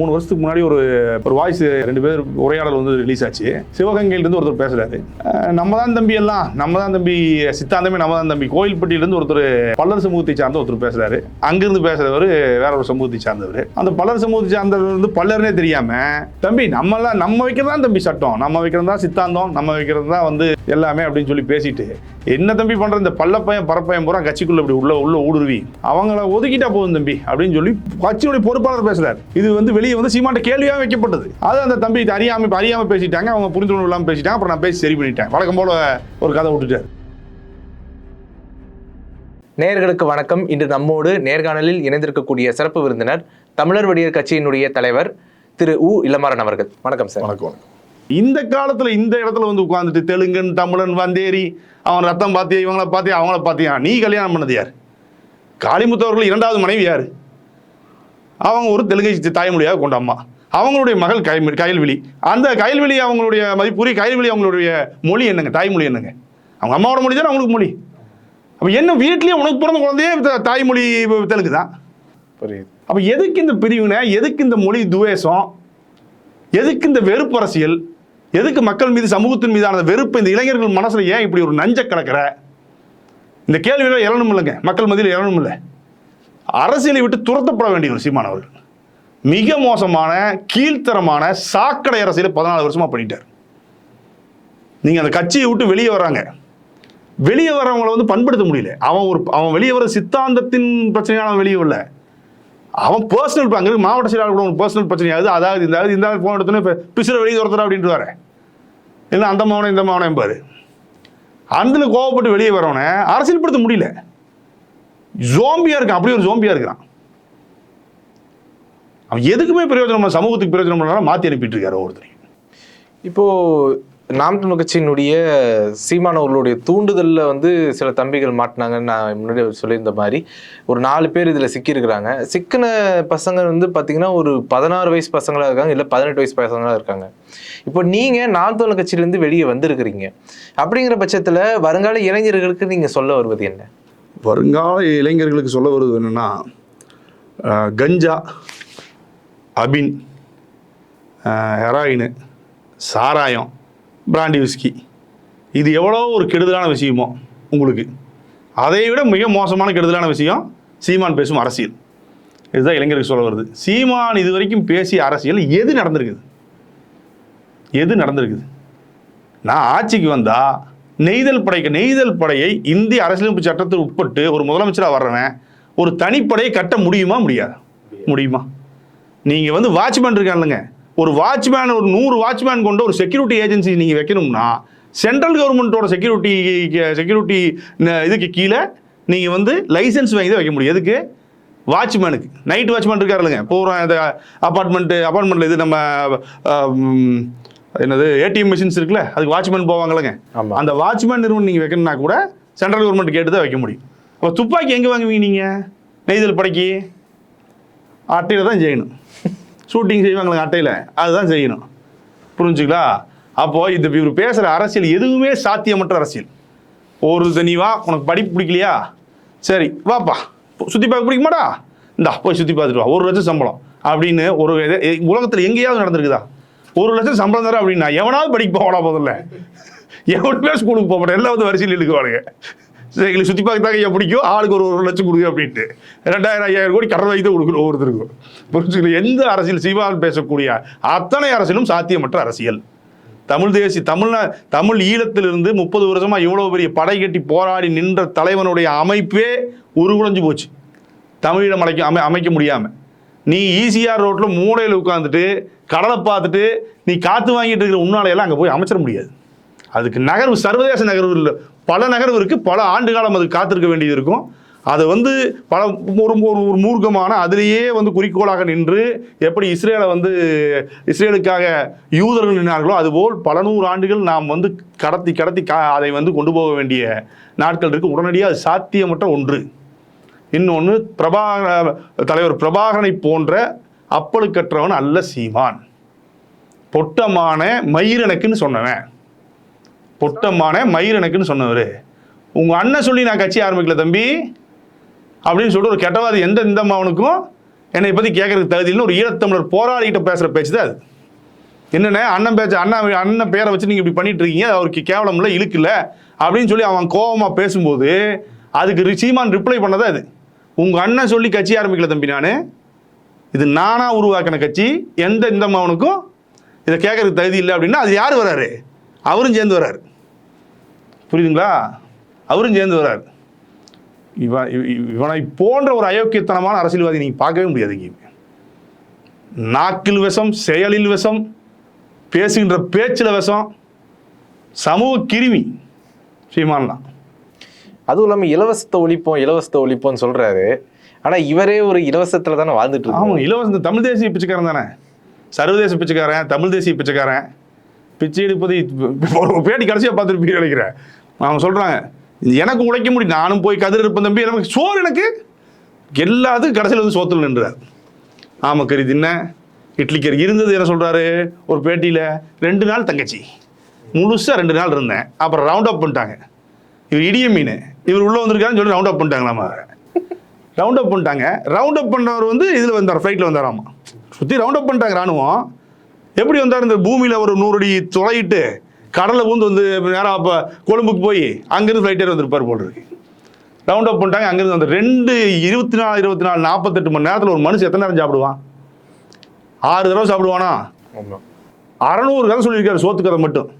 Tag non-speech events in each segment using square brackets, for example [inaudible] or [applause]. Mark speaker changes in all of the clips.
Speaker 1: மூணு வருஷத்துக்கு முன்னாடி ஒரு ஒரு வாய்ஸ் ரெண்டு பேர் உரையாடல் வந்து ரிலீஸ் ஆச்சு. சிவகங்கையிலேருந்து ஒருத்தர் பேசுறாரு. நம்ம தான் தம்பி எல்லாம். நம்ம தான் தம்பி சித்தாந்தமே நம்ம தான் தம்பி. கோயில்பட்டியிலேருந்து ஒருத்தர் பல்லர் சமூகத்தை சார்ந்த ஒருத்தர் பேசுறாரு. அங்கிருந்து பேசுறவர் வேற ஒரு சமூகத்தை சார்ந்தவர். அந்த பல்லர் சமூகத்தை சார்ந்தவர் வந்து பல்லர்னே தெரியாம தம்பி நம்மலாம் நம்ம வைக்கிறது தான் தம்பி சட்டம். நம்ம வைக்கிறது தான் சித்தாந்தம். நம்ம வைக்கிறது தான் வந்து எல்லாமே அப்படின்னு சொல்லி பேசிட்டு என்ன தம்பி பண்ற? இந்த பல்லப்பையன் பரப்பையன் பூரா கட்சிக்குள்ள இப்படி உள்ள உள்ள ஊடுருவி. அவங்கள ஒதுக்கிட்டா போதும் தம்பி அப்படின்னு சொல்லி கட்சியுடைய பொறுப்பாளர் பேசுறாரு. இது வந்து வெளியே வந்து சீமாட்ட கேள்வியாக வைக்கப்பட்டது. அது அந்த தம்பி அறியாம இப்ப அறியாம பேசிட்டாங்க அவங்க புரிந்துணர்வு இல்லாம பேசிட்டாங்க அப்புறம் நான் பேசி சரி பண்ணிட்டேன். வழக்கம் போல ஒரு கதை விட்டுட்டாரு
Speaker 2: நேயர்களுக்கு வணக்கம். இன்று நம்மோடு நேர்காணலில் இணைந்திருக்கக்கூடிய சிறப்பு விருந்தினர் தமிழர் வடியர் கட்சியினுடைய தலைவர் திரு உ. இளமாறன் அவர்கள். வணக்கம் சார்.
Speaker 1: வணக்கம் வணக்கம். இந்த காலத்துல இந்த இடத்துல வந்து உட்கார்ந்துட்டு தெலுங்கன் தமிழன் வந்தேரி அவன் ரத்தம் பார்த்தியா இவங்கள பார்த்தியா அவங்கள பார்த்தியா? நீ கல்யாணம் பண்ணது யார்? காளிமுத்து அவர்கள் இரண்டாவது மனைவி யார்? அவங்க ஒரு தெலுங்கை தாய்மொழியாக கொண்ட அம்மா. அவங்களுடைய மகள் கை கயல்விழி அந்த கயல்விழி அவங்களுடைய மதிப்புரி கயல்விழி அவங்களுடைய மொழி என்னங்க? தாய்மொழி என்னங்க? அவங்க அம்மாவோட மொழி தானே அவங்களுக்கு மொழி? அப்போ என்ன வீட்லேயே உனக்கு பிறந்த குழந்தையே தாய்மொழி தெலுங்கு தான்
Speaker 2: புரியுது.
Speaker 1: அப்போ எதுக்கு இந்த பிரிவினை எதுக்கு இந்த மொழி துவேஷம்? எதுக்கு இந்த வெறுப்பு அரசியல்? எதுக்கு மக்கள் மீது சமூகத்தின் மீதான வெறுப்பு இந்த இளைஞர்கள் மனசுல ஏன் இப்படி ஒரு நஞ்ச கிடக்கிற இந்த கேள்வியில் எழணும் இல்லைங்க மக்கள் மத்தியில் எழணும் இல்லை அரசியலை விட்டு துரத்தப்பட வேண்டிய ஒரு சீமானவர்கள் மிக மோசமான கீழ்த்தரமான சாக்கடை அரசியலை பதினாலு வருஷமா பண்ணிட்டார். நீங்க அந்த கட்சியை விட்டு வெளியே வராங்க. வெளியே வரவங்களை வந்து பண்படுத்த முடியல. அவன் ஒரு அவன் வெளியே வர சித்தாந்தத்தின் பிரச்சனையான அவன் வெளியே வரல. அவன் பர்சனல் அங்கே மாவட்ட செயலாளர் கூட பர்சனல் பிரச்சனையாகுது அதாவது இந்த இந்த போன எடுத்தோன்னே இப்போ பிசுற வெளியே துரத்துறா அப்படின்ட்டு வரேன் இல்லை அந்த மாவனம் இந்த மாவனம் பாரு அதில் கோவப்பட்டு வெளியே வரவனை அரசியல்படுத்த முடியல. ஜோம்பியா இருக்கான். அப்படி ஒரு ஜோம்பியா இருக்கிறான். அவன் எதுக்குமே பிரயோஜனம் சமூகத்துக்கு பிரயோஜனம் பண்ணாலும் மாற்றி அனுப்பிட்டு இருக்காரு ஒவ்வொருத்தரையும்.
Speaker 2: இப்போ நாம் தமிழ் கட்சியினுடைய சீமானவர்களுடைய தூண்டுதலில் வந்து சில தம்பிகள் மாட்டினாங்கன்னு நான் முன்னாடி சொல்லியிருந்த மாதிரி ஒரு நாலு பேர் இதில் சிக்கியிருக்கிறாங்க. சிக்கின பசங்க வந்து பார்த்தீங்கன்னா ஒரு பதினாறு வயசு பசங்களாக இருக்காங்க இல்லை பதினெட்டு வயசு பசங்களாக இருக்காங்க. இப்போ நீங்கள் நாம் தமிழ் கட்சியிலேருந்து வெளியே வந்திருக்கிறீங்க. அப்படிங்கிற பட்சத்தில் வருங்கால இளைஞர்களுக்கு நீங்கள் சொல்ல வருவது என்ன?
Speaker 1: வருங்கால இளைஞர்களுக்கு சொல்ல வருவது என்னென்னா கஞ்சா அபின் ஹெராயின் சாராயம் பிராண்டி விஸ்கி. இது எவ்வளோ ஒரு கெடுதலான விஷயமோ உங்களுக்கு. அதை விட மிக மோசமான கெடுதலான விஷயம் சீமான் பேசும் அரசியல். இதுதான் இளைஞருக்கு சொல்ல வருது. சீமான் இது வரைக்கும் பேசிய அரசியல் எது நடந்திருக்குது? எது நடந்திருக்குது? நான் ஆட்சிக்கு வந்தால் நெய்தல் படைக்கு நெய்தல் படையை இந்திய அரசியலமைப்பு சட்டத்தில் உட்பட்டு ஒரு முதலமைச்சராக வர்றவன் ஒரு தனிப்படையை கட்ட முடியுமா முடியாது? முடியுமா? நீங்கள் வந்து வாட்ச்மேன் இருக்கானுங்க. ஒரு வாட்ச்மேன் ஒரு நூறு வாட்ச்மேன் கொண்ட ஒரு செக்யூரிட்டி ஏஜென்சி நீங்கள் வைக்கணும்னா சென்ட்ரல் கவர்மெண்ட்டோட செக்யூரிட்டி செக்யூரிட்டி இதுக்கு கீழே நீங்கள் வந்து லைசன்ஸ் வாங்கி தான் வைக்க முடியும். எதுக்கு? வாட்ச்மேனுக்கு. நைட் வாட்ச்மேன் இருக்காருலங்க பூரா இந்த அப்பார்ட்மெண்ட்டு அப்பார்ட்மெண்ட்டில் இது நம்ம என்னது ஏடிஎம் மிஷின்ஸ் இருக்குல்ல அதுக்கு வாட்ச்மேன் போவாங்கல்லங்க.
Speaker 2: ஆமா.
Speaker 1: அந்த வாட்ச்மேன் நிறுவனம் நீங்கள் வைக்கணும்னா கூட சென்ட்ரல் கவர்மெண்ட் கேட்டு தான் வைக்க முடியும். அப்போ துப்பாக்கி எங்கே வாங்குவீங்க நீங்கள் நெய்தல் படைக்கு? அட்டையில் தான் செய்யணும். ஷூட்டிங் செய்வாங்களே அட்டையில் அதுதான் செய்யணும். புரிஞ்சுங்களா? அப்போது இந்த இவர் பேசுகிற அரசியல் எதுவுமே சாத்தியமற்ற அரசியல். ஒரு தனி வா உனக்கு படிப்பு பிடிக்கலையா? சரி வாப்பா. சுற்றி பார்க்க பிடிக்குமாடா? இந்தா போய் சுற்றி பார்த்துட்டு வா. ஒரு லட்சம் சம்பளம். அப்படின்னு ஒரு உலகத்தில் எங்கேயாவது நடந்திருக்குதா? ஒரு லட்சம் சம்பளம் தர அப்படின்னா எவனாவது படிக்க போகடா முதல்ல? எவனுமே ஸ்கூலுக்கு போக மாட்டேன். எல்லாம் வந்து வரிசையில் இழுக்குவானுங்க. சரி எங்களுக்கு சுற்றி பார்க்க ஐயா பிடிக்கும். ஆளுக்கு ஒரு ஒரு லட்சம் கொடுங்க அப்படின்ட்டு. ரெண்டாயிரம் ஐயாயிரம் கோடி கடன் வைத்து கொடுக்கணும் ஒவ்வொருத்தருக்கும். புரிஞ்சுக்கல? எந்த அரசியல் சிவால் பேசக்கூடிய அத்தனை அரசியலும் சாத்தியமற்ற அரசியல். தமிழ் தேசி தமிழ்நா தமிழ் ஈழத்திலிருந்து முப்பது வருஷமாக இவ்வளோ பெரிய படை கட்டி போராடி நின்ற தலைவனுடைய அமைப்பே உருகுலைஞ்சு போச்சு. தமிழீழம் அமைக்க அமை அமைக்க முடியாமல் நீ ஈசிஆர் ரோட்டில் மூலையில் உட்காந்துட்டு கடலை பார்த்துட்டு நீ காற்று வாங்கிட்டு இருக்கிற உன்னாலையெல்லாம் அங்கே போய் அமைச்சிட முடியாது. அதுக்கு நகர்வு சர்வதேச நகர்வு இல்லை. பல நகர்வு இருக்குது பல ஆண்டு காலம் அது காத்திருக்க வேண்டியது இருக்கும். அதை வந்து பல ஒரு ஒரு மூர்க்கமான அதிலேயே வந்து குறிக்கோளாக நின்று எப்படி இஸ்ரேலை வந்து இஸ்ரேலுக்காக யூதர்கள் நின்றார்களோ அதுபோல் பல நூறு ஆண்டுகள் நாம் வந்து கடத்தி கடத்தி கா அதை வந்து கொண்டு போக வேண்டிய நாட்கள் இருக்குது உடனடியாக அது சாத்தியமற்ற ஒன்று. இன்னொன்று பிரபா தலைவர் பிரபாகரனை போன்ற அப்பழுக்கற்றவன் அல்ல சீமான். பொட்டமான மயிரனுக்குன்னு சொன்னவன். பொட்டமான மயிரனுக்குன்னு சொன்னவர். உங்கள் அண்ணன் சொல்லி நான் கட்சி ஆரம்பிக்கல தம்பி. அப்படின்னு சொல்லிட்டு ஒரு கெட்டவாதி எந்த இந்த மாவனுக்கும் என்னை பற்றி கேட்கறதுக்கு தகுதி ஒரு ஈழத்தமிழர் போராளிகிட்ட பேசுகிற பேச்சு தான் அது. என்னென்ன? அண்ணன் பேச்சு அண்ணன் அண்ணன் பேரை வச்சு நீங்கள் இப்படி பண்ணிட்டு இருக்கீங்க. அது அவருக்கு கேவலம் இல்லை இழுக்கு அப்படின்னு சொல்லி அவன் கோவமாக பேசும்போது அதுக்கு சீமான் ரிப்ளை பண்ணதான் இது. உங்கள் அண்ணன் சொல்லி கட்சி ஆரம்பிக்கல தம்பி நான். இது நானாக உருவாக்கின கட்சி எந்த இந்த மகனுக்கும் இதை கேட்கறதுக்கு தகுதி இல்லை அப்படின்னா அது யார் வராரு? அவரும் சேர்ந்து வராரு. புரியுதுங்களா? அவரும் சேர்ந்து வராரு. இவன் இவ- இவனை போன்ற ஒரு அயோக்கியத்தனமான அரசியல்வாதி நீங்கள் பார்க்கவே முடியாது எங்கேயுமே நாக்கில் விஷம் செயலில் விஷம் பேசுகின்ற பேச்சில் விஷம் சமூக கிருமி. சீமான்லாம்.
Speaker 2: அதுவும் இல்லாமல் இலவசத்தை ஒழிப்போம் இலவசத்தை ஒழிப்போம்னு சொல்கிறாரு ஆனால் இவரே ஒரு இலவசத்தில் தானே வாழ்ந்துட்டு
Speaker 1: ஆமாம் இலவச தமிழ் தேசிய பிச்சைக்காரன் தானே. சர்வதேச பிச்சைக்காரன் தமிழ் தேசிய பிச்சைக்காரன். பிச்சை எடுப்பதை பேட்டி கடைசியாக பார்த்துருப்பீங்க நினைக்கிறேன். அவங்க சொல்கிறாங்க எனக்கு உழைக்க முடியும் நானும் போய் கதிர் இருப்பேன் தம்பி எனக்கு சோறு எனக்கு. எல்லாத்துக்கும் கடைசியில் வந்து சோத்துல நின்றார். ஆமக்கறி தின்ன இட்லி கறி இருந்தது என்ன சொல்கிறாரு ஒரு பேட்டியில் ரெண்டு நாள் தங்கச்சி முழுசாக ரெண்டு நாள் இருந்தேன். அப்புறம் ரவுண்ட் அப் பண்ணிட்டாங்க. இவர் இடிய மீன். இவர் உள்ளே வந்திருக்காருன்னு சொல்லி ரவுண்ட் அப் பண்ணிட்டாங்களாமா? ரவுண்ட் அப் பண்ணிட்டாங்க. ரவுண்ட் அப் பண்ணவர் வந்து இதில் வந்தார் ஃப்ளைட்டில் வந்தாராமா? சுற்றி ரவுண்ட் அப் பண்ணிட்டாங்க ராணுவம். எப்படி வந்தார் இந்த பூமியில் ஒரு நூறு அடி துளையிட்டு கடலில் பூந்து வந்து நேராக அப்போ கொழும்புக்கு போய் அங்கேருந்து ஃப்ளைட் ஏறி வந்திருப்பார் போல் இருக்கு. ரவுண்ட் அப் பண்ணிட்டாங்க அங்கேருந்து அந்த ரெண்டு இருபத்தி நாலு இருபத்தி நாலு நாற்பத்தெட்டு மணி நேரத்தில் ஒரு மனுஷன் எத்தனை நேரம் சாப்பிடுவான்? ஆறு தடவை சாப்பிடுவானா. அறநூறு கதை சொல்லியிருக்காரு சோத்து கதை மட்டும்.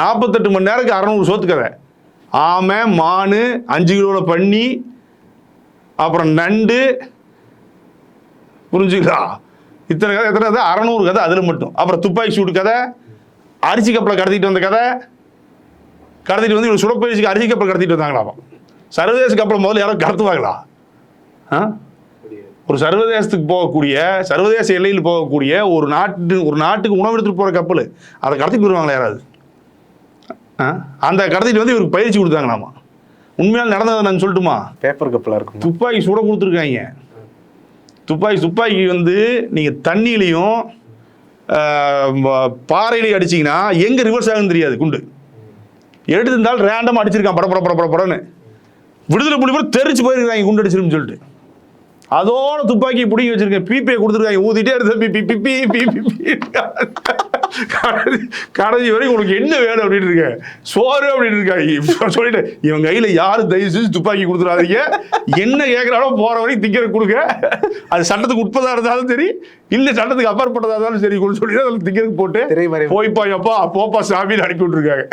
Speaker 1: நாற்பத்தெட்டு மணி நேரத்துக்கு அறநூறு சோத்து கதை ஆமை மானு அஞ்சு கிலோவில் பண்ணி அப்புறம் நண்டு. புரிஞ்சுங்களா இத்தனை கதை எத்தனை கதை? அறநூறு கதை அதில் மட்டும். அப்புறம் துப்பாக்கி சூடு கதை அரிசி கப்பலை கடத்திட்டு வந்த கதை. கடத்திட்டு வந்து இவ்வளோ சுடப்பயிற்சிக்கு அரிசி கப்பல் கடத்திட்டு வந்தாங்களாம் சர்வதேச கப்பல் முதல்ல யாரோ கடத்துவாங்களா? ஆ? ஒரு சர்வதேசத்துக்கு போகக்கூடிய சர்வதேச எல்லையில் போகக்கூடிய ஒரு நாட்டு ஒரு நாட்டுக்கு உணவு எடுத்துகிட்டு போகிற கப்பல். அதை கடத்திட்டு போயிருவாங்களா யாராவது? அந்த கடத்திட்டு வந்து இவருக்கு பயிற்சி கொடுத்தாங்களாமா? உண்மையால் நடந்ததை நான் சொல்லட்டுமா?
Speaker 2: பேப்பர் கப்பலா இருக்கும்?
Speaker 1: துப்பாக்கி சுட கொடுத்துருக்காங்க. துப்பாக்கி துப்பாக்கி வந்து நீங்கள் தண்ணியிலையும் பாறையிலையும் அடிச்சீங்கன்னா எங்கே ரிவர்ஸ் ஆகுன்னு தெரியாது குண்டு. எடுத்திருந்தால் ரேண்டமாக அடிச்சிருக்கான் பட பட பட பட படன்னு. விடுதலை புலி கூட தெரிச்சு போயிருக்காங்க குண்டு அடிச்சிருன்னு சொல்லிட்டு. அதோட துப்பாக்கி பிடிங்கி வச்சிருக்கேன். பிபிஐ கொடுத்துருக்காங்க ஊதிட்டே எடுத்து பி பி பி பி பி பி. கடைசி கடைசி வரைக்கும் உனக்கு என்ன வேணும் அப்படின்னு இருக்க. சோறு அப்படின்னு இருக்காங்க சொல்லிட்டு இவன் கையில் யாரும் தயவு செஞ்சு துப்பாக்கி கொடுத்துடாதீங்க. என்ன கேட்குறாலோ போகிற வரைக்கும் திக்கிற கொடுங்க. அது சட்டத்துக்கு உட்பதாக இருந்தாலும் சரி இல்லை சட்டத்துக்கு அப்பாற்பட்டதாக இருந்தாலும் சரி சொல்லி அதில் திக்கிறதுக்கு போட்டு. போய்ப்பா எப்பா போப்பா சாமின்னு அனுப்பி விட்டுருக்காங்க.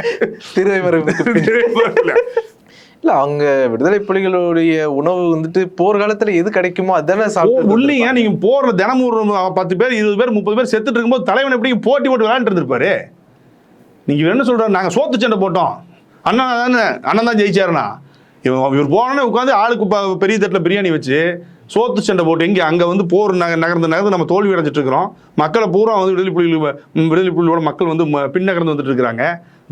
Speaker 2: திரைமறைவு. இல்ல அவங்க விடுதலை புலிகளுடைய உணவு வந்துட்டு போர்க்காலத்துல எது கிடைக்குமோ அதானே சாப்பிட்டு
Speaker 1: உள்ளீங்க நீங்க போற தினமும் ஒரு பத்து பேர் இருபது பேர் முப்பது பேர் செத்துட்டு இருக்கும்போது தலைவன் எப்படி போட்டி போட்டு விளையாண்டு இருந்திருப்பாரு? நீங்க என்ன சொல்றாரு? நாங்க சோத்து சண்டை போட்டோம். அண்ணா தானே அண்ணன் தான் ஜெயிச்சாருண்ணா. இவன் இவர் போனோடனே உட்காந்து ஆளுக்கு பெரிய தட்டில் பிரியாணி வச்சு சோத்து சண்டை போட்டு எங்கே அங்கே வந்து போர் நக நகர்ந்து நகர்ந்து நம்ம தோல்வி அடைஞ்சிட்டு இருக்கிறோம். மக்களை பூரா வந்து விடுதலை புலிகள் விடுதலை புலிகளோட மக்கள் வந்து பின்னகர்ந்து வந்துட்டு இருக்கிறாங்க.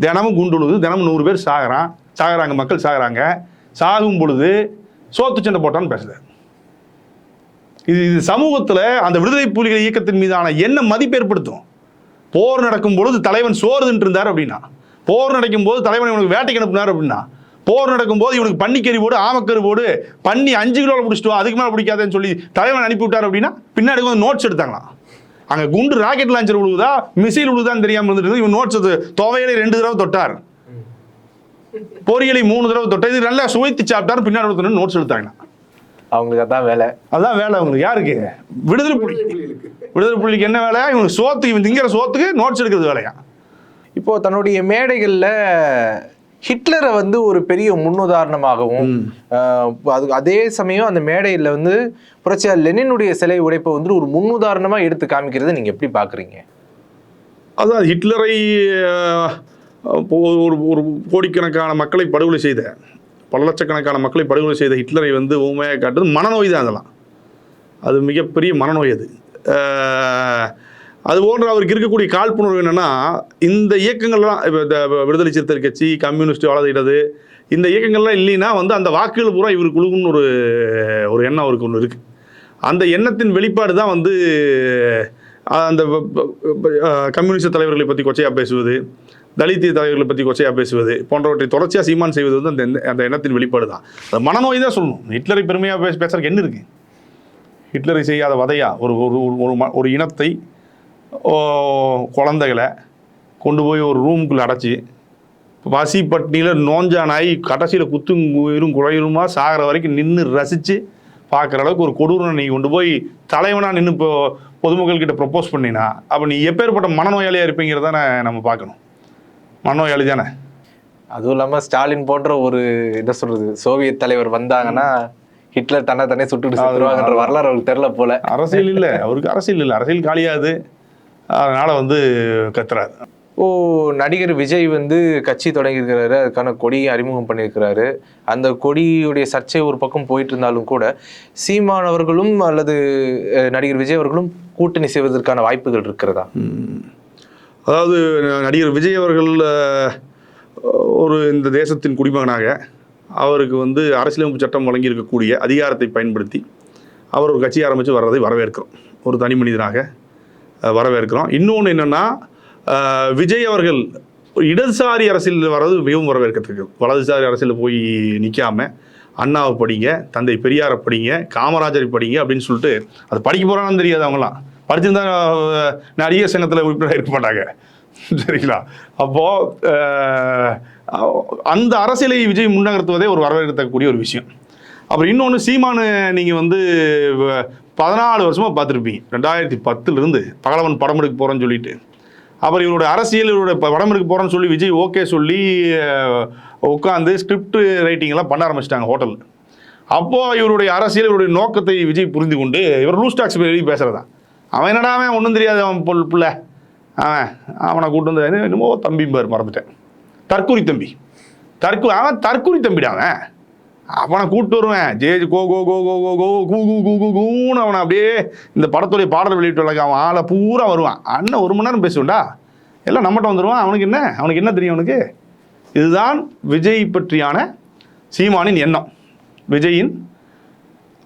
Speaker 1: தினமும் குண்டு விழுது தினமும் நூறு பேர் சாகுறான். சாகுறாங்க மக்கள் சாகிறாங்க. சாகும் பொழுது சோத்து சண்டை போட்டான்னு பேசுறாரு. இது இது சமூகத்தில் அந்த விடுதலை புலிகள் இயக்கத்தின் மீதான என்ன மதிப்பு ஏற்படுத்தும். போர் நடக்கும் பொழுது தலைவன் சோறு தின்றுருந்தார் இருந்தார் அப்படின்னா. போர் நடக்கும் போது தலைவன் இவனுக்கு வேட்டைக்கு அனுப்புனார் அப்படின்னா. போர் நடக்கும் போது இவனுக்கு பன்னிக்கறி போடு ஆமக்கறி போடு பண்ணி அஞ்சு கிலோவில் பிடிச்சிட்டு அதுக்கு மேலே பிடிக்காதேன்னு சொல்லி தலைவன் அனுப்பி விட்டார் அப்படின்னா பின்னாடி வந்து நோட்ஸ் எடுத்தாங்களாம். அங்கே குண்டு ராக்கெட் லான்ச்சர் விழுகுதா மிசைல் விழுவுதான்னு தெரியாமல் இருந்துட்டு இவன் நோட்ஸ் துவையிலே ரெண்டு தடவை தொட்டார். பொரியலை மூணு தடவை தொட்டார் இது நல்லா சுவைத்து சாப்பிட்டார் பின்னாடி ஒருத்தர் நோட்ஸ் எடுத்தாங்க
Speaker 2: அவங்களுக்கு அதான் வேலை.
Speaker 1: அதான் வேலை அவங்களுக்கு. யாருக்கு? விடுதலை புலி. விடுதலை புலிக்கு என்ன வேலை? இவங்க சோத்துக்கு இவன் திங்கிற சோத்துக்கு நோட்ஸ் எடுக்கிறது வேலையா?
Speaker 2: இப்போ தன்னுடைய மேடைகள்ல ஹிட்லரை வந்து ஒரு பெரிய முன்னுதாரணமாகவும் அது அதே சமயம் அந்த மேடையில் வந்து புரட்சியார் லெனினுடைய சிலை உடைப்பை வந்து ஒரு முன்னுதாரணமா எடுத்து காமிக்கிறதை நீங்க எப்படி பாக்குறீங்க?
Speaker 1: அதான் ஹிட்லரை ஒரு ஒரு கோடிக்கணக்கான மக்களை படுகொலை செய்த பல லட்சக்கணக்கான மக்களை படுகொலை செய்த ஹிட்லரை வந்து ஊமையாக காட்டுறது மனநோய் தான் அதெல்லாம். அது மிகப்பெரிய மனநோய் அது. அது போன்ற அவருக்கு இருக்கக்கூடிய காழ்ப்புணர்வு என்னென்னா இந்த இயக்கங்கள்லாம் இப்போ இந்த விடுதலை சிறுத்தைகள் கட்சி கம்யூனிஸ்ட் வளர்த்திட்டது இந்த இயக்கங்கள்லாம் இல்லைன்னா வந்து அந்த வாக்குகள் பூரா இவருக்கு குழுகுன்னு ஒரு ஒரு எண்ணம் அவருக்கு ஒன்று இருக்குது அந்த எண்ணத்தின் வெளிப்பாடு தான் வந்து அந்த கம்யூனிஸ்ட் தலைவர்களை பற்றி கொச்சையாக பேசுவது தலித்திய தலைவர்களை பற்றி கொச்சையாக பேசுவது போன்றவற்றை தொடர்ச்சியாக சீமான் செய்வது வந்து அந்த அந்த எண்ணத்தின் வெளிப்பாடு தான் அந்த மனநோய் தான் சொல்லணும். ஹிட்லரை பெருமையாக பேச பேசுறதுக்கு என்ன இருக்குது ஹிட்லரை செய்யாத வதையா? ஒரு ஒரு ஒரு- ஒரு ம- ஒரு இனத்தை ஓ, குழந்தைகளை கொண்டு போய் ஒரு ரூமுக்குள்ளே அடைச்சி பசி பட்டினியில் நோஞ்சானாய் கடைசியில் குத்தும் உயிரும் குழையுமா சாகிற வரைக்கும் நின்று ரசித்து பார்க்குற அளவுக்கு ஒரு கொடூரம் நீ கொண்டு போய் தலைவனாக நின்று இப்போ பொதுமக்கள்கிட்ட ப்ரப்போஸ் பண்ணினா அப்போ நீ எப்பேற்பட்ட மனநோயாளியாக இருப்பீங்கிறதான நம்ம பார்க்கணும். மனநோயாளி தானே?
Speaker 2: அதுவும் இல்லாம ஸ்டாலின் போன்ற ஒரு என்ன சொல்றது சோவியத் தலைவர் வந்தாங்கன்னா ஹிட்லர் தன்னை தானே சுட்டுட்டு சுத்துருவாங்கன்ற வரலாறு அவருக்கு தெரியல போல.
Speaker 1: அரசியல் இல்லை அவருக்கு அரசியல் இல்லை. அரசியல் காலியாது அதனால் வந்து கத்துறாரு.
Speaker 2: ஓ நடிகர் விஜய் வந்து கட்சி தொடங்கியிருக்கிறாரு. அதுக்கான கொடியை அறிமுகம் பண்ணியிருக்கிறாரு. அந்த கொடியுடைய சர்ச்சை ஒரு பக்கம் போயிட்டு இருந்தாலும் கூட சீமான் அவர்களும் அல்லது நடிகர் விஜய் அவர்களும் கூட்டணி செய்வதற்கான வாய்ப்புகள் இருக்கிறதா.
Speaker 1: அதாவது நடிகர் விஜய் அவர்கள் ஒரு இந்த தேசத்தின் குடிமகனாக அவருக்கு வந்து அரசியலமைப்பு சட்டம் வழங்கி இருக்கக்கூடிய அதிகாரத்தை பயன்படுத்தி அவர் ஒரு கட்சி ஆரம்பித்து வர்றதை வரவேற்கிறோம். ஒரு தனி மனிதனாக வரவேற்கிறோம். இன்னொன்று என்னென்னா விஜய் அவர்கள் இடதுசாரி அரசியல் வர்றது மிகவும் வரவேற்கத்தக்கது. வலதுசாரி அரசியலில் போய் நிற்காம அண்ணாவை படிங்க தந்தை பெரியாரை படிங்க காமராஜரை படிங்க அப்படின்னு சொல்லிட்டு அது படிக்க போகிறான்னு தெரியாது அவங்களாம் படிச்சிருந்தா நிறைய சங்கத்தில் உறுப்பினராக இருக்க மாட்டாங்க. சரிங்களா? அப்போது அந்த அரசியலை விஜய் முன்னகர்த்துவதே ஒரு வரவேற்கத்தக்கக்கூடிய ஒரு விஷயம். அப்புறம் இன்னொன்று சீமானு நீங்கள் வந்து பதினாலு வருஷமாக பார்த்துருப்பீங்க. ரெண்டாயிரத்தி பத்துலேருந்து பகலவன் படம் எடுக்க போகிறேன்னு சொல்லிட்டு. அப்புறம் இவருடைய அரசியல் இவருடைய படம் எடுக்க போகிறேன்னு சொல்லி விஜய் ஓகே சொல்லி உட்காந்து ஸ்கிரிப்ட் ரைட்டிங் எல்லாம் பண்ண ஆரம்பிச்சிட்டாங்க ஹோட்டலில். அப்போது இவருடைய அரசியல் இவருடைய நோக்கத்தை விஜய் புரிந்து கொண்டு இவர் லூஸ் டாக்ஸ் எழுதி பேசுகிறதான் அவன் என்னடா அவன்? ஒன்றும் தெரியாது அவன் பொல் பிள்ளை. அவன் அவனை கூட்டு வந்து என்னமோ தம்பி பேர் மறந்துட்டேன். தற்குறி தம்பி. தற்கு அவன் தற்குறி தம்பிடா அவன். அவனை கூப்பிட்டு வருவேன். ஜேஜ் கோ கோ கோ கோ கோ கோ கூ கூ கூ கூ கூன்னு அவனை அப்படியே இந்த படத்துடைய பாடல் வெளியிட்டு வரல அவன் ஆளை பூரா வருவான். அண்ணன் ஒரு மணி நேரம் பேசுவேன்டா. எல்லாம் நம்மகிட்ட வந்துடுவான் அவனுக்கு என்ன? அவனுக்கு என்ன தெரியும் அவனுக்கு? இதுதான் விஜய் பற்றியான சீமானின் எண்ணம். விஜயின்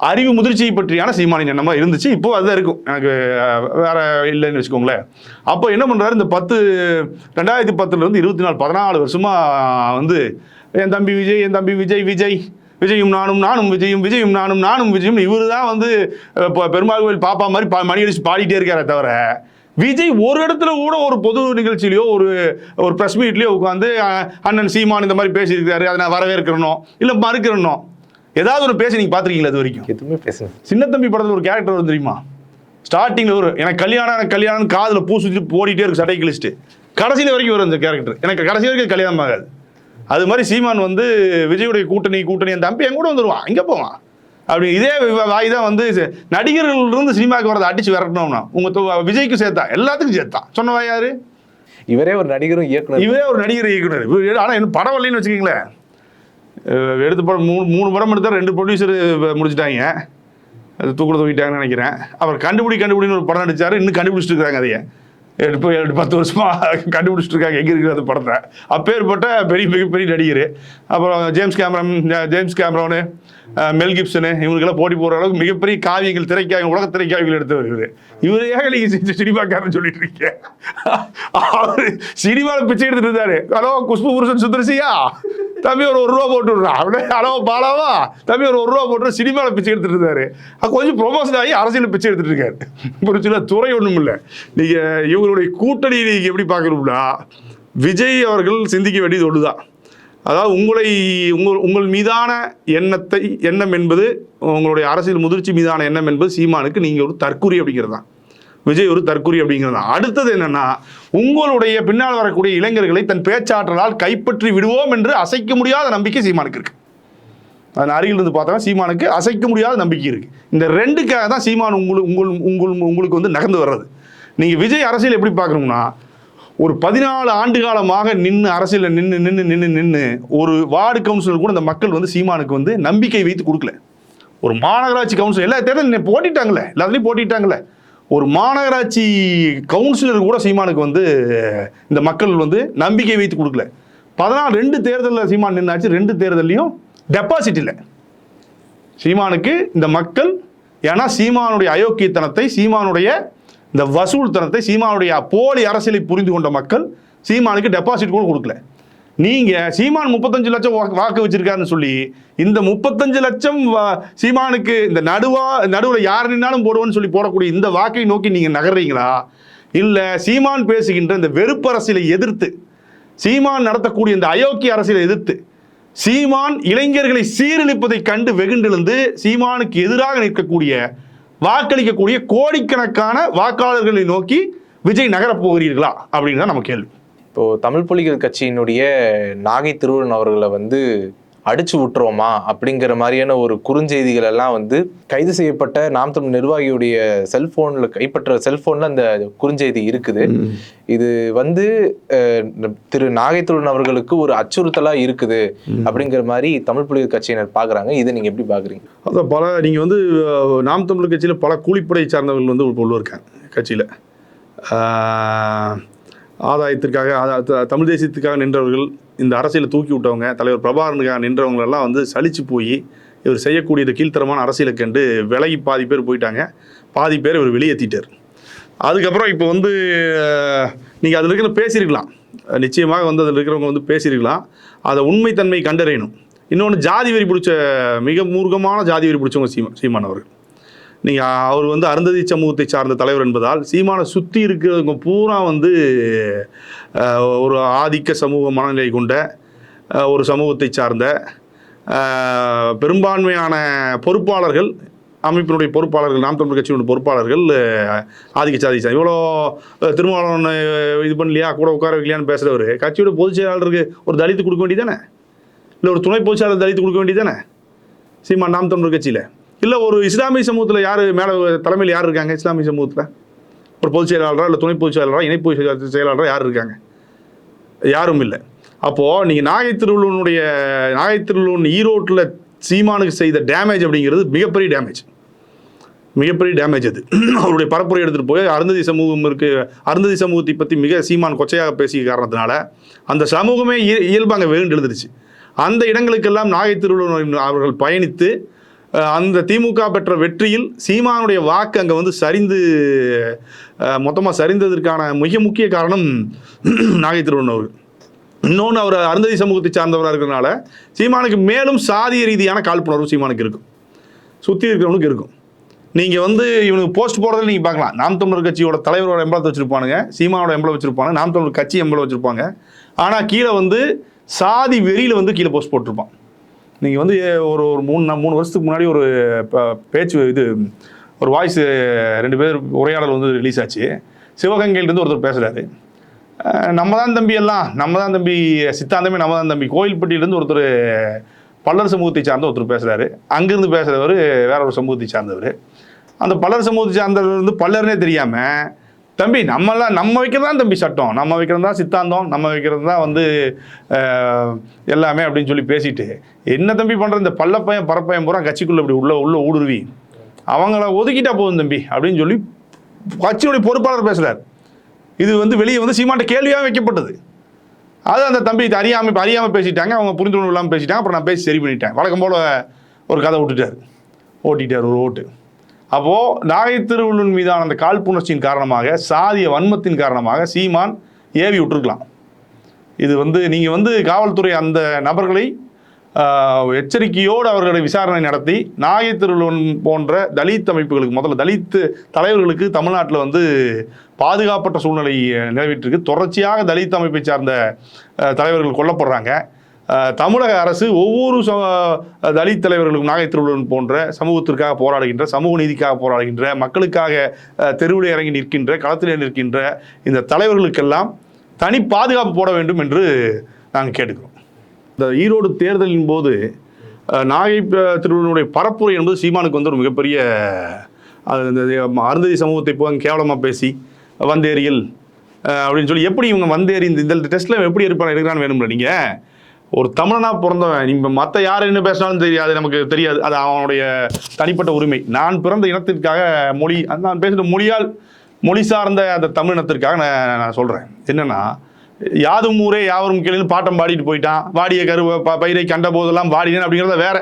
Speaker 1: அறிவு முதிர்ச்சியை பற்றியான சீமானின் எண்ணமாக இருந்துச்சு. இப்போ அதுதான் இருக்கும். எனக்கு வேற இல்லைன்னு வச்சுக்கோங்களேன். அப்போ என்ன பண்ணுறாரு இந்த பத்து ரெண்டாயிரத்தி பத்துலேருந்து இருபத்தி நாலு பதினாலு வருஷமாக வந்து என் தம்பி விஜய் என் தம்பி விஜய் விஜய் விஜயும் நானும் நானும் விஜயும் விஜயும் நானும் நானும் விஜயும். இவரு தான் வந்து இப்போ பெருமாள் கோயில் பாப்பா மாதிரி பா மணி அடிச்சு பாடிட்டே இருக்காரே தவிர விஜய் ஒரு இடத்துல கூட ஒரு பொது நிகழ்ச்சியிலையோ ஒரு ஒரு ப்ரெஸ் மீட்லேயோ உட்காந்து அண்ணன் சீமான் இந்த மாதிரி பேசியிருக்காரு. அதை நான் வரவேற்கிறனோ இல்லை மறுக்கிறனோ ஏதாவது ஒரு பேசி நீங்கள் பார்த்துருக்கீங்களா இது வரைக்கும்?
Speaker 2: எதுவுமே பேசுங்க
Speaker 1: சின்ன தம்பி படத்தில் ஒரு கேரக்டர் வரும் தெரியுமா? ஸ்டார்டிங்கில் ஒரு எனக்கு கல்யாணம் எனக்கு கல்யாணம் காதில் பூ சுற்றி ஓடிட்டே இருக்கு சட்டை கிழிச்சிட்டு. கடைசியில் வரைக்கும் வரும் அந்த கேரக்டர் எனக்கு கடைசி வரைக்கும் அது கல்யாணம் ஆகாது. அது மாதிரி சீமான் வந்து விஜயுடைய கூட்டணி கூட்டணி அந்த தம்பி என் கூட வந்துடுவான் எங்கே போவான். அப்படி இதே வாய் தான் வந்து ச- நடிகர்கள் இருந்து சினிமாவுக்கு வரதை அடிச்சு விரட்டணும்னா உங்கள் விஜய்க்கு சேர்த்தா எல்லாத்துக்கும் சேர்த்தான் சொன்ன வாய் யாரு?
Speaker 2: இவரே ஒரு நடிகரும் இயக்குனர்.
Speaker 1: இவரே ஒரு நடிகர் இயக்குனர். ஆனால் இன்னும் படம் வரலைன்னு வச்சுக்கோங்களேன். எடுத்த படம் மூணு மூணு படம் எடுத்தால் ரெண்டு ப்ரொடியூசர் முடிச்சிட்டாங்க. அது தூக்கில் தூக்கிட்டாங்கன்னு நினைக்கிறேன். அவர் கண்டுபிடி கண்டுபிடின்னு ஒரு படம் நடித்தார் இன்னும் கண்டுபிடிச்சிட்டு இருக்காங்க அதையே. இப்போ எட்டு பத்து வருஷமாக [laughs] கண்டுபிடிச்சிட்டு இருக்காங்க எங்கே இருக்குது அந்த படத்தை? அப்பேற்பட்ட பெரிய மிகப்பெரிய நடிகர். அப்புறம் ஜேம்ஸ் கேமரன் ஜேம்ஸ் கேமரோனு மெல் கிப்சனு இவங்களுக்கெல்லாம் போட்டி போடுற அளவுக்கு மிகப்பெரிய காவியங்கள் திரைக்காய் உலக திரைக்காவியங்கள் எடுத்தவர் இவர். இவர் ஏக நீங்கள் சினிமாக்காரன் சொல்லிட்டு இருக்கேன் [laughs] அவர் சினிமாவில் பிச்சை எடுத்துட்டு இருந்தாரு. ஹலோ குஷ்பு புருஷன் சுந்தரசியா தம்பி ஒரு ஒரு ரூபா போட்டு விட்றான் அப்படியே அளவு பாலாவா? தம்பி ஒரு ஒரு ரூபா போட்டு சினிமாவில் பிச்சை எடுத்துட்டு இருந்தாரு. கொஞ்சம் ப்ரொமோஷன் ஆகி அரசியல் பிச்சை எடுத்துட்டு இருக்காரு. புரிச்சுல துறை ஒன்றும் இல்லை. நீங்கள் இவங்களுடைய கூட்டணி நீங்கள் எப்படி பார்க்கணும்னா விஜய் அவர்கள் சிந்திக்க வேண்டியது ஒன்றுதான் அதாவது உங்களை உங்கள் உங்கள் மீதான எண்ணத்தை எண்ணம் என்பது உங்களுடைய அரசியல் முதிர்ச்சி மீதான எண்ணம் என்பது சீமானுக்கு நீங்கள் ஒரு தற்கூறி அப்படிங்கிறது தான் விஜய் ஒரு தற்குறி அப்படிங்கிறது. தான் அடுத்தது என்னன்னா உங்களுடைய பின்னால் வரக்கூடிய இளைஞர்களை தன் பேச்சாற்றலால் கைப்பற்றி விடுவோம் என்று அசைக்க முடியாத நம்பிக்கை சீமானுக்கு இருக்கு. அதன் அருகில் இருந்து பார்த்தா சீமானுக்கு அசைக்க முடியாத நம்பிக்கை இருக்கு. இந்த ரெண்டுக்காக தான் சீமான் உங்களுக்கு உங்கள் உங்கள் உங்களுக்கு வந்து நகர்ந்து வர்றது. நீங்க விஜய் அரசியல் எப்படி பார்க்கணும்னா ஒரு பதினாலு ஆண்டு காலமாக நின்று அரசியலில் நின்று நின்று நின்று நின்று ஒரு வார்டு கவுன்சிலர் கூட இந்த மக்கள் வந்து சீமானுக்கு வந்து நம்பிக்கை வைத்து கொடுக்கல. ஒரு மாநகராட்சி கவுன்சிலர் எல்லா தேர்தலும் போட்டிட்டாங்களே எல்லாத்துலேயும் போட்டிட்டாங்களே. ஒரு மாநகராட்சி கவுன்சிலர் கூட சீமானுக்கு வந்து இந்த மக்கள் வந்து நம்பிக்கை வைத்து கொடுக்கல. பதினாலு ரெண்டு தேர்தலில் சீமான் நின்னாச்சு ரெண்டு தேர்தல்லையும் டெபாசிட் இல்லை. சீமானுக்கு இந்த மக்கள் ஏன்னா சீமானுடைய அயோக்கியத்தனத்தை சீமானுடைய இந்த வசூல்தனத்தை சீமானுடைய போலி அரசியலை புரிந்து கொண்ட மக்கள் சீமானுக்கு டெபாசிட் கூட கொடுக்கல. நீங்கள் சீமான் முப்பத்தஞ்சு லட்சம் வாக்கு- வாக்கு வச்சிருக்காருன்னு சொல்லி இந்த முப்பத்தஞ்சு லட்சம் சீமானுக்கு இந்த நடுவா நடுவில் யார் நின்னாலும் போடுவோன்னு சொல்லி போடக்கூடிய இந்த வாக்கை நோக்கி நீங்கள் நகர்றீங்களா? இல்லை சீமான் பேசுகின்ற இந்த வெறுப்பு அரசியலை எதிர்த்து சீமான் நடத்தக்கூடிய இந்த அயோக்கிய அரசியலை எதிர்த்து சீமான் இளைஞர்களை சீரழிப்பதை கண்டு வெகுண்டெழுந்து சீமானுக்கு எதிராக நிற்கக்கூடிய வாக்களிக்கக்கூடிய கோடிக்கணக்கான வாக்காளர்களை நோக்கி விஜய் நகரப் போகிறீர்களா? அப்படின்னு தான் நம்ம கேள்வி.
Speaker 2: இப்போ தமிழ் புலிகள் கட்சியினுடைய நாகை திருவள்ளுவன் அவர்களை வந்து அடிச்சு விட்டுருவோமா அப்படிங்கிற மாதிரியான ஒரு குறுஞ்செய்திகள் எல்லாம் வந்து கைது செய்யப்பட்ட நாம் தமிழ் நிர்வாகியுடைய செல்போன்ல கைப்பற்ற செல்போன்ல அந்த குறுஞ்செய்தி இருக்குது. இது வந்து திரு நாகை திருவள்ளுவன் அவர்களுக்கு ஒரு அச்சுறுத்தலா இருக்குது அப்படிங்கிற மாதிரி தமிழ் புலிகள் கட்சியினர் பாக்குறாங்க. இதை நீங்க எப்படி பாக்குறீங்க?
Speaker 1: அதான் பல நீங்கள் வந்து நாம் தமிழர் கட்சியில் பல கூலிப்படை சார்ந்தவர்கள் வந்து உள்ள இருக்காங்க கட்சியில். ஆதாயத்திற்காக த- தமிழ் தேசியத்துக்காக நின்றவர்கள் இந்த அரசியலை தூக்கி விட்டவங்க தலைவர் பிரபாகரனுக்காக நின்றவங்களெல்லாம் வந்து சலித்து போய் இவர் செய்யக்கூடிய இந்த கீழ்த்தரமான அரசியலை கண்டு விலகி பாதி பேர் போயிட்டாங்க. பாதி பேர் இவர் வெளியேற்றிட்டார் அதுக்கப்புறம் இப்போ வந்து நீங்கள் அதில் இருக்கிற பேசியிருக்கலாம். நிச்சயமாக வந்து அதில் இருக்கிறவங்க வந்து பேசியிருக்கலாம். அதை உண்மைத்தன்மை கண்டறியணும். இன்னொன்று ஜாதி வெறி பிடிச்ச மிக மூர்க்கமான ஜாதி வெறி பிடிச்சவங்க சீமா சீமானவர்கள் நீங்கள் அவர் வந்து அருந்ததி சமூகத்தை சார்ந்த தலைவர் என்பதால் சீமானை சுற்றி இருக்கிறவங்க பூரா வந்து ஒரு ஆதிக்க சமூக மனநிலை கொண்ட ஒரு சமூகத்தை சார்ந்த பெரும்பான்மையான பொறுப்பாளர்கள் அமைப்பினுடைய பொறுப்பாளர்கள் நாம் தமிழ் கட்சியினுடைய பொறுப்பாளர்கள் ஆதிக்க சாதி சார் இவ்வளோ திருமாவளவன் இது பண்ணலையா? கூட உட்கார வைக்கலையான்னு பேசுகிறவர் கட்சியோட பொதுச் செயலாளருக்கு ஒரு தலித்து கொடுக்க வேண்டியதானே இல்லை ஒரு துணை பொதுச் செயலாளர் தலித்து கொடுக்க வேண்டியதானே சீமான் நாம் தமிழர் கட்சியில். இல்லை ஒரு இஸ்லாமிய சமூகத்தில் யார் மேலே தலைமையில் யார் இருக்காங்க? இஸ்லாமிய சமூகத்தில்? ஒரு பொதுச் செயலாளராக இல்லை துணை பொதுச் செயலாளராக இணை பொதுச் யார் இருக்காங்க? யாரும் இல்லை. அப்போது நீங்கள் நாகை திருவள்ளுவனுடைய நாகை திருவள்ளுவன் ஈரோட்டில் சீமானுக்கு செய்த டேமேஜ் அப்படிங்கிறது மிகப்பெரிய டேமேஜ் மிகப்பெரிய டேமேஜ் அது. அவருடைய பரப்புரை எடுத்துகிட்டு போய் அருந்ததி சமூகம் இருக்கு அருந்ததி சமூகத்தை பற்றி மிக சீமான் கொச்சையாக பேசிய காரணத்தினால அந்த சமூகமே இய- இயல்பாங்க வேண்டு எழுந்துருச்சு அந்த இடங்களுக்கெல்லாம் நாகை திருவள்ளுவர் அவர்கள் பயணித்து அந்த திமுக பெற்ற வெற்றியில் சீமானுடைய வாக்கு அங்கே வந்து சரிந்து மொத்தமாக சரிந்ததற்கான மிக முக்கிய காரணம் [clears throat] நாகை திருவள்ளுவர் அவர்கள். இன்னொன்று அவர் அருந்ததி சமூகத்தை சார்ந்தவராக இருக்கிறனால சீமானுக்கு மேலும் சாதிய ரீதியான காழ்ப்புணர்வு சீமானுக்கு இருக்கும். சுற்றி இருக்கிறவனுக்கு இருக்கும். நீங்கள் வந்து இவனுக்கு போஸ்ட் போடுறதை நீங்கள் பார்க்கலாம். நாம் தமிழர் கட்சியோட தலைவரோட எம்பளத்தை வச்சுருப்பானுங்க சீமானோட எம்பளம் வச்சுருப்பாங்க நாம் தமிழர் கட்சி எம்பளம் வச்சுருப்பாங்க. ஆனால் கீழே வந்து சாதி வெறியில் வந்து கீழே போஸ்ட் போட்டிருப்பான். நீங்கள் வந்து ஒரு ஒரு மூணு மூணு வருஷத்துக்கு முன்னாடி ஒரு ப- பேச்சு இது ஒரு வாய்ஸ் ரெண்டு பேர் உரையாடல் வந்து ரிலீஸ் ஆச்சு. சிவகங்கையிலேருந்து ஒருத்தர் பேசுகிறாரு நம்ம தான் தம்பி எல்லாம். நம்ம தான் தம்பி சித்தாந்தமே நம்ம தான் தம்பி கோயில்பட்டியிலேருந்து ஒருத்தர் பல்லர் சமூகத்தை சார்ந்த ஒருத்தர் பேசுகிறாரு அங்கேருந்து பேசுகிறவர் வேற ஒரு சமூகத்தை சார்ந்தவர். அந்த பல்லர் சமூகத்தை சார்ந்தவர் வந்து பல்லர்னே தெரியாமல் தம்பி நம்மலாம் நம்ம வைக்கிறது தான் தம்பி சட்டம். நம்ம வைக்கிறது தான் சித்தாந்தம். நம்ம வைக்கிறது தான் வந்து எல்லாமே அப்படின்னு சொல்லி பேசிட்டு என்ன தம்பி பண்ணுற இந்த பல்லப்பையன் பரப்பையன் பூரா கட்சிக்குள்ளே இப்படி உள்ள உள்ள ஊடுருவி. அவங்கள ஒதுக்கிட்டா போதும் தம்பி அப்படின்னு சொல்லி கட்சியுடைய பொறுப்பாளர் பேசுகிறார் இது வந்து வெளியே வந்து சீமாண்ட கேள்வியாக வைக்கப்பட்டது. அது அந்த தம்பி அறியாமல் அறியாமல் பேசிட்டாங்க. அவங்க புரிந்துணர்வு இல்லாமல் பேசிட்டாங்க. அப்புறம் நான் பேசி சரி பண்ணிட்டேன். வழக்கம் போல் ஒரு கதை விட்டுட்டார். ஓட்டிட்டார் ஒரு ஓட்டு. அப்போது நாகை திருவள்ளுவன் மீதான அந்த காழ்ப்புணர்ச்சியின் காரணமாக சாதிய வன்மத்தின் காரணமாக சீமான் ஏவி விட்டுருக்கலாம். இது வந்து நீங்கள் வந்து காவல்துறை அந்த நபர்களை எச்சரிக்கையோடு அவர்களை விசாரணை நடத்தி நாகை திருவள்ளுவன் போன்ற தலித் அமைப்புகளுக்கு முதல்ல தலித்து தலைவர்களுக்கு தமிழ்நாட்டில் வந்து பாதுகாப்பற்ற சூழ்நிலை நிலவிட்டிருக்கு தொடர்ச்சியாக தலித் அமைப்பை சார்ந்த தலைவர்கள் கொல்லப்படுறாங்க. தமிழக அரசு ஒவ்வொரு ச- தலித் தலைவர்களுக்கும் நாகை திருவள்ளுவன் போன்ற சமூகத்திற்காக போராடுகின்ற சமூக நீதிக்காக போராடுகின்ற மக்களுக்காக தெருவில் இறங்கி நிற்கின்ற களத்தில் நிற்கின்ற இந்த தலைவர்களுக்கெல்லாம் தனி பாதுகாப்பு போட வேண்டும் என்று நாங்கள் கேட்டுக்கிறோம். இந்த ஈரோடு தேர்தலின் போது நாகை திருவள்ளுவனுடைய பரப்புரை என்பது சீமானுக்கு வந்து ஒரு மிகப்பெரிய அது இந்த அருந்ததி சமூகத்தை போக கேவலமாக பேசி வந்தேரியல் அப்படின்னு சொல்லி எப்படி இவங்க வந்தேறி இந்த டெஸ்ட்டில் எப்படி இருப்பாங்க எடுக்கிறான்னு வேணும்ல நீங்கள் ஒரு தமிழனாக பிறந்தவன் இப்போ மற்ற யார் என்ன பேசினாலும் தெரியாது நமக்கு தெரியாது. அது அவனுடைய தனிப்பட்ட உரிமை. நான் பிறந்த இனத்திற்காக மொழி நான் பேசுகிற மொழியால் மொழி சார்ந்த அந்த தமிழ் இனத்திற்காக நான் நான் சொல்கிறேன் என்னென்னா யாதும் ஊரே யாவரும் கேள்வி பாட்டம் பாடிட்டு போயிட்டான். வாடிய கருவை ப பயிரை கண்ட போதெல்லாம் வாடினேன் அப்படிங்கிறத வேற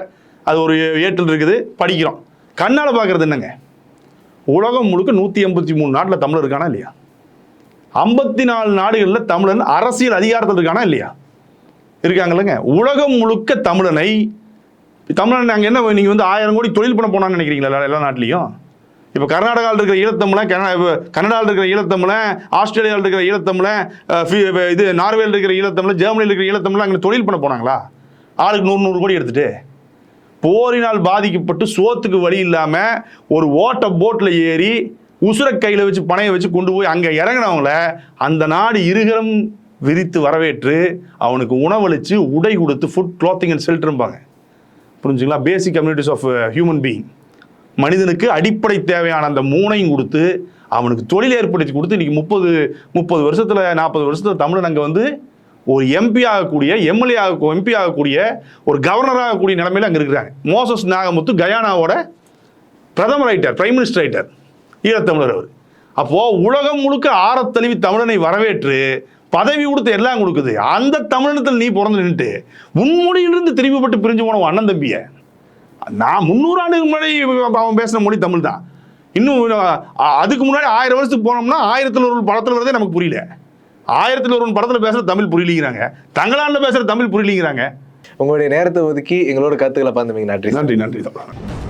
Speaker 1: அது ஒரு ஏற்றல் இருக்குது. படிக்கிறோம். கண்ணால் பார்க்குறது என்னங்க? உலகம் முழுக்க நூற்றி எண்பத்தி மூணு நாட்டில் தமிழர் இருக்கானா இல்லையா? ஐம்பத்தி நாலு நாடுகளில் தமிழன் அரசியல் அதிகாரத்தில் இருக்கானா இல்லையா? இருக்காங்கல்லங்க. உலகம் முழுக்க தமிழனை தமிழன் நாங்கள் என்ன நீங்கள் வந்து ஆயிரம் கோடி தொழில் பண்ண போனான்னு நினைக்கிறீங்களா எல்லா- எல்லா நாட்டிலையும்? இப்போ கர்நாடகாவில் இருக்கிற ஈழத்தமிழன் கனடா இப்போ கனடாவில் இருக்கிற ஈழத்தமிழன் ஆஸ்திரேலியாவில் இருக்கிற ஈழத்தமிழன் இது நார்வேல இருக்கிற ஈழத்தமிழன் ஜெர்மனியில் இருக்கிற ஈழத்தமிழன் அங்கே தொழில் பண்ண போனாங்களா? ஆளுக்கு நூறு நூறு கோடி எடுத்துட்டு. போரினால் பாதிக்கப்பட்டு சோத்துக்கு வழி இல்லாமல் ஒரு ஓட்ட போட்டில் ஏறி உசுர கையில் வச்சு பணையை வச்சு கொண்டு போய் அங்கே இறங்கினவங்கள அந்த நாடு இருகரம் விரித்து வரவேற்று அவனுக்கு உணவளித்து உடை கொடுத்து ஃபுட் clothing அண்ட் ஷெல்டரும்பாங்க புரிஞ்சுங்களா? Basic communities of human being மனிதனுக்கு அடிப்படை தேவையான அந்த மூனையும் கொடுத்து அவனுக்கு தொழில் ஏற்படுத்தி கொடுத்து இன்றைக்கி முப்பது முப்பது வருஷத்தில் நாற்பது வருஷத்தில் தமிழன் அங்கே வந்து ஒரு எம்பி ஆகக்கூடிய எம்எல்ஏ ஆக எம்பி ஆகக்கூடிய ஒரு கவர்னர் ஆகக்கூடிய நிலைமையில் அங்கே இருக்கிறாங்க. மோசஸ் நாகமுத்து கயானாவோட பிரதமர் ரைட்டர் பிரைம் மினிஸ்டர் ரைட்டர் ஈழத்தமிழர் அவர். அப்போது உலகம் முழுக்க ஆரத்தழுவி தமிழனை வரவேற்று பதவி கொடுத்து எல்லாம் கொடுக்குது. அந்த தமிழினத்தில் நீ பிறந்து நின்றுட்டு உன்மொழியிலிருந்து திரும்பிப்பட்டு பிரிஞ்சு போன அண்ணன் தம்பிய நான் முந்நூறு ஆண்டுக்கு முன்னாடி அவன் பேசின மொழி தமிழ் தான். இன்னும் அதுக்கு முன்னாடி ஆயிரம் வருஷத்துக்கு போனோம்னா ஆயிரத்தில் ஒரு படத்தில் வரதே நமக்கு புரியல. ஆயிரத்தில் ஒரு படத்தில் பேசுகிற தமிழ் புரியலிங்கிறாங்க. தங்களாண்டில் பேசுகிற தமிழ் புரியலிங்கிறாங்க.
Speaker 2: உங்களுடைய நேரத்தை ஒதுக்கி எங்களோட கருத்துக்களை பார்த்துமீங்க நன்றி.
Speaker 1: நன்றி நன்றி